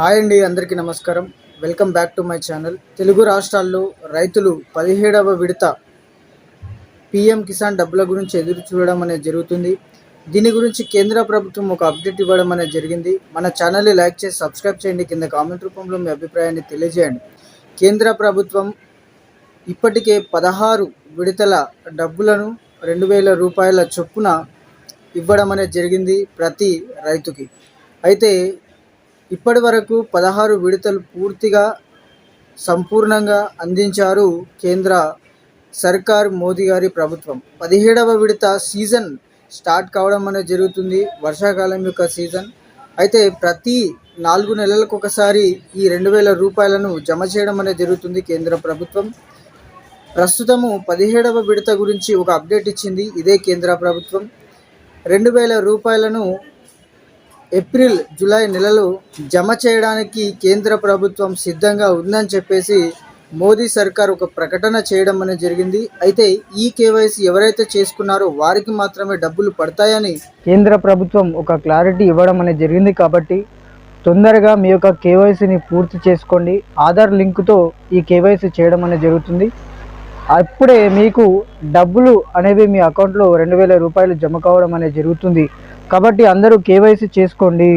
Hi అండి అందరికీ నమస్కారం. Welcome back to my channel. Telugu రాష్ట్రాల్లో రైతులు పదిహేడవ విడత పిఎం కిసాన్ డబ్బుల గురించి ఎదురు చూడడం అనేది జరుగుతుంది. దీని గురించి కేంద్ర ప్రభుత్వం ఒక అప్డేట్ ఇవ్వడం అనేది జరిగింది. మన ఛానల్ని లైక్ చేసి సబ్స్క్రైబ్ చేయండి. కింద కామెంట్ రూపంలో మీ అభిప్రాయాన్ని తెలియజేయండి. కేంద్ర ప్రభుత్వం ఇప్పటికే పదహారు విడతల డబ్బులను రెండు వేల రూపాయల చొప్పున ఇవ్వడం అనేది జరిగింది ప్రతి రైతుకి. అయితే ఇప్పటి వరకు పదహారు విడతలు పూర్తిగా సంపూర్ణంగా అందించారు కేంద్ర సర్కార్ మోదీ గారి ప్రభుత్వం. పదిహేడవ విడత సీజన్ స్టార్ట్ కావడం అనేది జరుగుతుంది వర్షాకాలం యొక్క సీజన్. అయితే ప్రతి నాలుగు నెలలకు ఒకసారి ఈ రెండు వేల రూపాయలను జమ చేయడం అనేది జరుగుతుంది కేంద్ర ప్రభుత్వం. ప్రస్తుతము పదిహేడవ విడత గురించి ఒక అప్డేట్ ఇచ్చింది ఇదే కేంద్ర ప్రభుత్వం. రెండు వేల రూపాయలను ఏప్రిల్ జూలై నెలలో జమ చేయడానికి కేంద్ర ప్రభుత్వం సిద్ధంగా ఉందని చెప్పేసి మోదీ సర్కార్ ఒక ప్రకటన చేయడం అనేది జరిగింది. అయితే ఈ కేవైసీ ఎవరైతే చేసుకున్నారో వారికి మాత్రమే డబ్బులు పడతాయని కేంద్ర ప్రభుత్వం ఒక క్లారిటీ ఇవ్వడం అనేది జరిగింది కాబట్టి తొందరగా మీ యొక్క కేవైసీని పూర్తి చేసుకోండి. ఆధార్ లింక్తో ఈ కేవైసీ చేయడం అనేది జరుగుతుంది. అప్పుడే మీకు డబ్బులు అనేవి మీ అకౌంట్లో రెండు వేల రూపాయలు జమ కావడం అనేది జరుగుతుంది. కాబట్టి అందరూ కేవైసీ చేసుకోండి.